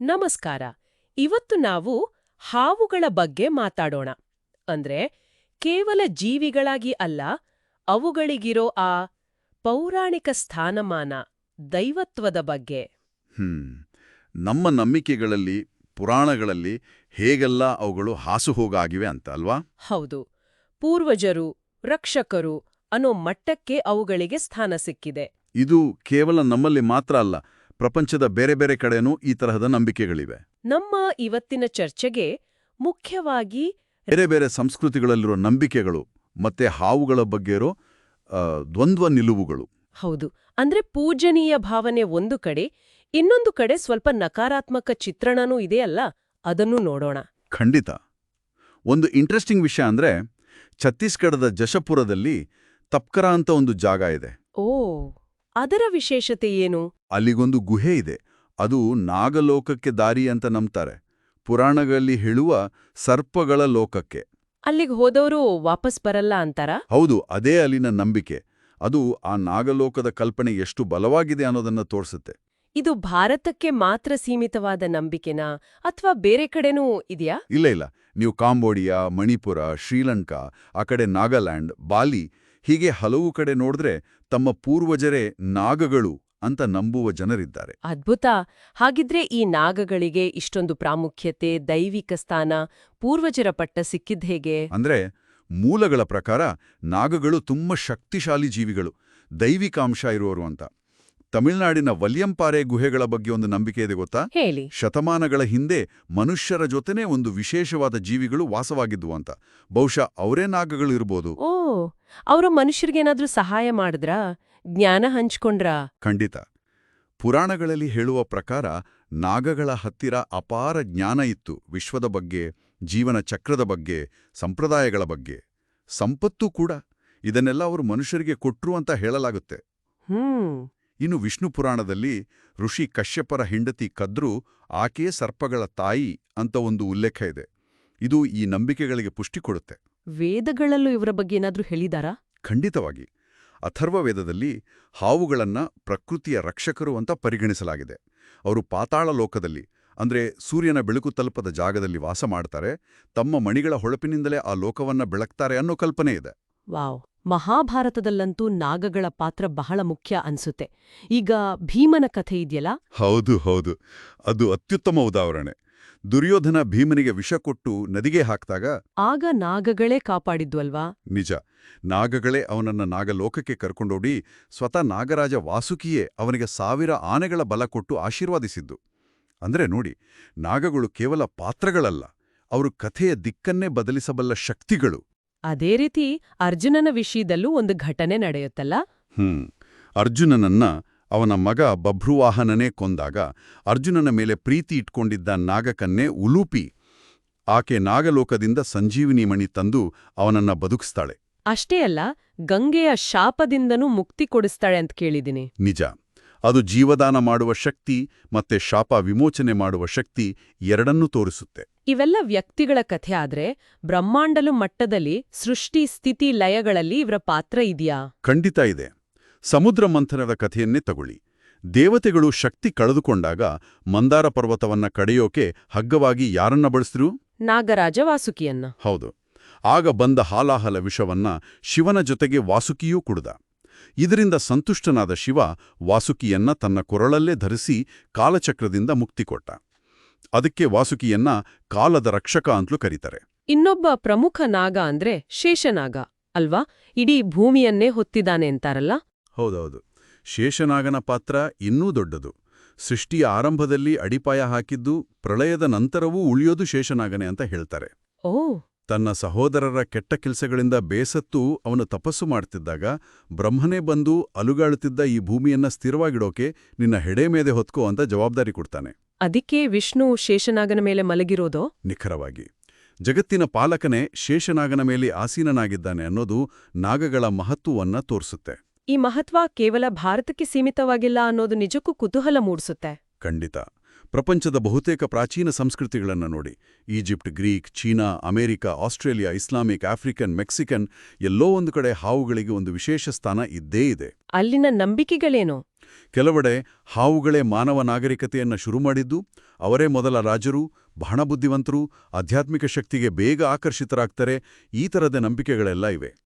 ನಮಸ್ಕಾರ. ಇವತ್ತು ನಾವು ಹಾವುಗಳ ಬಗ್ಗೆ ಮಾತಾಡೋಣ. ಅಂದ್ರೆ ಕೇವಲ ಜೀವಿಗಳಾಗಿ ಅಲ್ಲ ಅವುಗಳಿಗಿರೋ ಆ ಪೌರಾಣಿಕ ಸ್ಥಾನಮಾನ ದೈವತ್ವದ ಬಗ್ಗೆ. ಹ್ಮ್. ನಮ್ಮ ನಂಬಿಕೆಗಳಲ್ಲಿ ಪುರಾಣಗಳಲ್ಲಿ ಹೇಗೆಲ್ಲ ಅವುಗಳು ಹಾಸುಹೋಗಾಗಿವೆ ಅಂತ ಅಲ್ವಾ? ಹೌದು. ಪೂರ್ವಜರು ರಕ್ಷಕರು ಅನ್ನೋ ಮಟ್ಟಕ್ಕೆ ಅವುಗಳಿಗೆ ಸ್ಥಾನ ಸಿಕ್ಕಿದೆ. ಇದು ಕೇವಲ ನಮ್ಮಲ್ಲಿ ಮಾತ್ರ ಅಲ್ಲ ಪ್ರಪಂಚದ ಬೇರೆ ಬೇರೆ ಕಡೆನೂ ಈ ತರಹದ ನಂಬಿಕೆಗಳಿವೆ. ನಮ್ಮ ಇವತ್ತಿನ ಚರ್ಚೆಗೆ ಮುಖ್ಯವಾಗಿ ಬೇರೆ ಬೇರೆ ಸಂಸ್ಕೃತಿಗಳಲ್ಲಿರೋ ನಂಬಿಕೆಗಳು ಮತ್ತೆ ಹಾವುಗಳ ಬಗ್ಗೆ ಇರೋ ದ್ವಂದ್ವ ನಿಲುವುಗಳು. ಹೌದು. ಅಂದ್ರೆ ಪೂಜನೀಯ ಭಾವನೆ ಒಂದು ಕಡೆ ಇನ್ನೊಂದು ಕಡೆ ಸ್ವಲ್ಪ ನಕಾರಾತ್ಮಕ ಚಿತ್ರಣನೂ ಇದೆಯಲ್ಲ ಅದನ್ನು ನೋಡೋಣ. ಖಂಡಿತ. ಒಂದು ಇಂಟ್ರೆಸ್ಟಿಂಗ್ ವಿಷಯ ಅಂದ್ರೆ ಛತ್ತೀಸ್ಗಢದ ಜಶಪುರದಲ್ಲಿ ತಪ್ಕರ ಅಂತ ಒಂದು ಜಾಗ ಇದೆ. ಓ. ಅದರ ವಿಶೇಷತೆ ಏನು? ಅಲ್ಲಿಗೊಂದು ಗುಹೆ ಇದೆ. ಅದು ನಾಗಲೋಕಕ್ಕೆ ದಾರಿ ಅಂತ ನಂಬ್ತಾರೆ. ಪುರಾಣಗಳಲ್ಲಿ ಹೇಳುವ ಸರ್ಪಗಳ ಲೋಕಕ್ಕೆ. ಅಲ್ಲಿಗೆ ಹೋದವರು ವಾಪಸ್ ಬರಲ್ಲ ಅಂತಾರ? ಹೌದು ಅದೇ ಅಲ್ಲಿನ ನಂಬಿಕೆ. ಅದು ಆ ನಾಗಲೋಕದ ಕಲ್ಪನೆ ಎಷ್ಟು ಬಲವಾಗಿದೆ ಅನ್ನೋದನ್ನ ತೋರಿಸುತ್ತೆ. ಇದು ಭಾರತಕ್ಕೆ ಮಾತ್ರ ಸೀಮಿತವಾದ ನಂಬಿಕೆನಾ? ಅಥವಾ ಬೇರೆ ಕಡೆನೂ ಇದೆಯಾ? ಇಲ್ಲ ಇಲ್ಲ. ನೀವು ಕಾಂಬೋಡಿಯಾ ಮಣಿಪುರ ಶ್ರೀಲಂಕಾ ಆ ಕಡೆ ನಾಗಾಲ್ಯಾಂಡ್ ಬಾಲಿ ಹೀಗೆ ಹಲವು ಕಡೆ ನೋಡಿದ್ರೆ ತಮ್ಮ ಪೂರ್ವಜರೇ ನಾಗಗಳು ಅಂತ ನಂಬುವ ಜನರಿದ್ದಾರೆ. ಅದ್ಭುತ! ಹಾಗಿದ್ರೆ ಈ ನಾಗಗಳಿಗೆ ಇಷ್ಟೊಂದು ಪ್ರಾಮುಖ್ಯತೆ ದೈವಿಕ ಸ್ಥಾನ ಪೂರ್ವಜರ ಪಟ್ಟ ಸಿಕ್ಕಿದ್ ಹೇಗೆ? ಅಂದ್ರೆ ಮೂಲಗಳ ಪ್ರಕಾರ ನಾಗಗಳು ತುಂಬ ಶಕ್ತಿಶಾಲಿ ಜೀವಿಗಳು ದೈವಿಕ ಅಂಶ ಇರುವರು ಅಂತ. ತಮಿಳುನಾಡಿನ ವಲ್ಯಂಪಾರೆ ಗುಹೆಗಳ ಬಗ್ಗೆ ಒಂದು ನಂಬಿಕೆ ಇದೆ ಗೊತ್ತಾ? ಹೇಳಿ. ಶತಮಾನಗಳ ಹಿಂದೆ ಮನುಷ್ಯರ ಜೊತೆನೇ ಒಂದು ವಿಶೇಷವಾದ ಜೀವಿಗಳು ವಾಸವಾಗಿದ್ವು ಅಂತ. ಬಹುಶಃ ಅವರೇ ನಾಗಗಳು ಇರ್ಬೋದು. ಓ ಅವರು ಮನುಷ್ಯರಿಗೇನಾದ್ರೂ ಸಹಾಯ ಮಾಡಿದ್ರಾ? ಜ್ಞಾನ ಹಂಚ್ಕೊಂಡ್ರ? ಖಂಡಿತ. ಪುರಾಣಗಳಲ್ಲಿ ಹೇಳುವ ಪ್ರಕಾರ ನಾಗಗಳ ಹತ್ತಿರ ಅಪಾರ ಜ್ಞಾನ ಇತ್ತು ವಿಶ್ವದ ಬಗ್ಗೆ ಜೀವನ ಚಕ್ರದ ಬಗ್ಗೆ ಸಂಪ್ರದಾಯಗಳ ಬಗ್ಗೆ. ಸಂಪತ್ತು ಕೂಡ. ಇದನ್ನೆಲ್ಲ ಅವರು ಮನುಷ್ಯರಿಗೆ ಕೊಟ್ರು ಅಂತ ಹೇಳಲಾಗುತ್ತೆ. ಹ್ಮ್. ಇನ್ನು ವಿಷ್ಣು ಪುರಾಣದಲ್ಲಿ ಋಷಿ ಕಶ್ಯಪರ ಹೆಂಡತಿ ಕದ್ರು ಆಕೆಯೇ ಸರ್ಪಗಳ ತಾಯಿ ಅಂತ ಒಂದು ಉಲ್ಲೇಖ ಇದೆ. ಇದು ಈ ನಂಬಿಕೆಗಳಿಗೆ ಪುಷ್ಟಿ ಕೊಡುತ್ತೆ. ವೇದಗಳಲ್ಲೂ ಇವರ ಬಗ್ಗೆ ಏನಾದರೂ ಹೇಳಿದಾರಾ? ಖಂಡಿತವಾಗಿ. ಅಥರ್ವ ವೇದದಲ್ಲಿ ಹಾವುಗಳನ್ನ ಪ್ರಕೃತಿಯ ರಕ್ಷಕರು ಅಂತ ಪರಿಗಣಿಸಲಾಗಿದೆ. ಅವರು ಪಾತಾಳ ಲೋಕದಲ್ಲಿ ಅಂದ್ರೆ ಸೂರ್ಯನ ಬೆಳಕು ತಲುಪದ ಜಾಗದಲ್ಲಿ ವಾಸ ಮಾಡ್ತಾರೆ ತಮ್ಮ ಮಣಿಗಳ ಹೊಳಪಿನಿಂದಲೇ ಆ ಲೋಕವನ್ನ ಬೆಳಕ್ತಾರೆ ಅನ್ನೋ ಕಲ್ಪನೆ ಇದೆ. ವಾವ್. ಮಹಾಭಾರತದಲ್ಲಂತೂ ನಾಗಗಳ ಪಾತ್ರ ಬಹಳ ಮುಖ್ಯ ಅನ್ಸುತ್ತೆ. ಈಗ ಭೀಮನ ಕಥೆ ಇದೆಯಲ್ಲ? ಹೌದು ಹೌದು. ಅದು ಅತ್ಯುತ್ತಮ ಉದಾಹರಣೆ. ದುರ್ಯೋಧನ ಭೀಮನಿಗೆ ವಿಷ ಕೊಟ್ಟು ನದಿಗೆ ಹಾಕ್ತಾಗ ಆಗ ನಾಗಗಳೇ ಕಾಪಾಡಿದ್ವಲ್ವಾ? ನಿಜ. ನಾಗಗಳೇ ಅವನನ್ನ ನಾಗಲೋಕಕ್ಕೆ ಕರ್ಕೊಂಡೋಡಿ ಸ್ವತಃ ನಾಗರಾಜ ವಾಸುಕಿಯೇ ಅವನಿಗೆ ಸಾವಿರ ಆನೆಗಳ ಬಲ ಕೊಟ್ಟು ಆಶೀರ್ವಾದಿಸಿದ್ದು. ಅಂದ್ರೆ ನೋಡಿ ನಾಗಗಳು ಕೇವಲ ಪಾತ್ರಗಳಲ್ಲ ಅವರು ಕಥೆಯ ದಿಕ್ಕನ್ನೇ ಬದಲಿಸಬಲ್ಲ ಶಕ್ತಿಗಳು. ಅದೇ ರೀತಿ ಅರ್ಜುನನ ವಿಷಯದಲ್ಲೂ ಒಂದು ಘಟನೆ ನಡೆಯುತ್ತಲ್ಲ? ಹ್ಮ್. ಅರ್ಜುನನನ್ನ ಅವನ ಮಗ ಬಭ್ರುವಾಹನನೇ ಕೊಂದಾಗ ಅರ್ಜುನನ ಮೇಲೆ ಪ್ರೀತಿ ಇಟ್ಕೊಂಡಿದ್ದ ನಾಗಕನ್ನೇ ಉಲೂಪಿ. ಆಕೆ ನಾಗಲೋಕದಿಂದ ಸಂಜೀವಿನಿ ಮಣಿ ತಂದು ಅವನನ್ನ ಬದುಕಿಸ್ತಾಳೆ. ಅಷ್ಟೇ ಅಲ್ಲ ಗಂಗೆಯ ಶಾಪದಿಂದನೂ ಮುಕ್ತಿ ಕೊಡಿಸ್ತಾಳೆ ಅಂತ ಕೇಳಿದ್ದೀನಿ. ನಿಜ. ಅದು ಜೀವದಾನ ಮಾಡುವ ಶಕ್ತಿ ಮತ್ತೆ ಶಾಪ ವಿಮೋಚನೆ ಮಾಡುವ ಶಕ್ತಿ ಎರಡನ್ನೂ ತೋರಿಸುತ್ತೆ. ಇವೆಲ್ಲ ವ್ಯಕ್ತಿಗಳ ಕಥೆ ಆದ್ರೆ ಬ್ರಹ್ಮಾಂಡಲು ಮಟ್ಟದಲ್ಲಿ ಸೃಷ್ಟಿ ಸ್ಥಿತಿ ಲಯಗಳಲ್ಲಿ ಇವರ ಪಾತ್ರ ಇದೆಯಾ? ಖಂಡಿತ ಇದೆ. ಸಮುದ್ರ ಮಂಥನದ ಕಥೆಯನ್ನೇ ತಗೊಳ್ಳಿ. ದೇವತೆಗಳು ಶಕ್ತಿ ಕಳೆದುಕೊಂಡಾಗ ಮಂದಾರ ಪರ್ವತವನ್ನ ಕಡೆಯೋಕೆ ಹಗ್ಗವಾಗಿ ಯಾರನ್ನ ಬಳಸಿದ್ರು ನಾಗರಾಜ ವಾಸುಕಿಯನ್ನ ಹೌದು. ಆಗ ಬಂದ ಹಾಲಾಹಲ ವಿಷವನ್ನ ಶಿವನ ಜೊತೆಗೆ ವಾಸುಕಿಯೂ ಕುಡಿದ. ಇದರಿಂದ ಸಂತುಷ್ಟನಾದ ಶಿವ ವಾಸುಕಿಯನ್ನ ತನ್ನ ಕೊರಳಲ್ಲೇ ಧರಿಸಿ ಕಾಲಚಕ್ರದಿಂದ ಮುಕ್ತಿ ಕೊಟ್ಟ. ಅದಕ್ಕೆ ವಾಸುಕಿಯನ್ನ ಕಾಲದ ರಕ್ಷಕ ಅಂತಲೂ ಕರೀತಾರೆ. ಇನ್ನೊಬ್ಬ ಪ್ರಮುಖ ನಾಗ ಅಂದ್ರೆ ಶೇಷನಾಗ ಅಲ್ವಾ? ಇಡೀ ಭೂಮಿಯನ್ನೇ ಹೊತ್ತಿದ್ದಾನೆ ಅಂತಾರಲ್ಲ? ಹೌದೌದು. ಶೇಷನಾಗನ ಪಾತ್ರ ಇನ್ನೂ ದೊಡ್ಡದು. ಸೃಷ್ಟಿಯ ಆರಂಭದಲ್ಲಿ ಅಡಿಪಾಯ ಹಾಕಿದ್ದು ಪ್ರಳಯದ ನಂತರವೂ ಉಳಿಯೋದು ಶೇಷನಾಗನೆ ಅಂತ ಹೇಳ್ತಾರೆ. ಓ. ತನ್ನ ಸಹೋದರರ ಕೆಟ್ಟ ಕೆಲಸಗಳಿಂದ ಬೇಸತ್ತು ಅವನು ತಪಸ್ಸು ಮಾಡ್ತಿದ್ದಾಗ ಬ್ರಹ್ಮನೇ ಬಂದು ಅಲುಗಾಳುತ್ತಿದ್ದ ಈ ಭೂಮಿಯನ್ನ ಸ್ಥಿರವಾಗಿಡೋಕೆ ನಿನ್ನ ಹೆಡೆ ಮೇಲೆ ಹೊತ್ಕೋ ಅಂತ ಜವಾಬ್ದಾರಿ ಕೊಡ್ತಾನೆ. ಅದಕ್ಕೆ ವಿಷ್ಣು ಶೇಷನಾಗನ ಮೇಲೆ ಮಲಗಿರೋದೋ? ನಿಖರವಾಗಿ. ಜಗತ್ತಿನ ಪಾಲಕನೇ ಶೇಷನಾಗನ ಮೇಲೆ ಆಸೀನನಾಗಿದ್ದಾನೆ ಅನ್ನೋದು ನಾಗಗಳ ಮಹತ್ವವನ್ನ ತೋರಿಸುತ್ತೆ. ಈ ಮಹತ್ವ ಕೇವಲ ಭಾರತಕ್ಕೆ ಸೀಮಿತವಾಗಿಲ್ಲ ಅನ್ನೋದು ನಿಜಕ್ಕೂ ಕುತೂಹಲ ಮೂಡಿಸುತ್ತೆ. ಖಂಡಿತ. ಪ್ರಪಂಚದ ಬಹುತೇಕ ಪ್ರಾಚೀನ ಸಂಸ್ಕೃತಿಗಳನ್ನು ನೋಡಿ. Egypt Greek China America Australia Islamic African Mexican ಎಲ್ಲೋ ಒಂದು ಕಡೆ ಹಾವುಗಳಿಗೆ ಒಂದು ವಿಶೇಷ ಸ್ಥಾನ ಇದ್ದೇ ಇದೆ. ಅಲ್ಲಿನ ನಂಬಿಕೆಗಳೇನು? ಕೆಲವೆಡೆ ಹಾವುಗಳೇ ಮಾನವ ನಾಗರಿಕತೆಯನ್ನು ಶುರು ಮಾಡಿದ್ದು ಅವರೇ ಮೊದಲ ರಾಜರು ಬಹಳ ಬುದ್ಧಿವಂತರು ಆಧ್ಯಾತ್ಮಿಕ ಶಕ್ತಿಗೆ ಬೇಗ ಆಕರ್ಷಿತರಾಗ್ತಾರೆ ಈ ಥರದ ನಂಬಿಕೆಗಳೆಲ್ಲ ಇವೆ.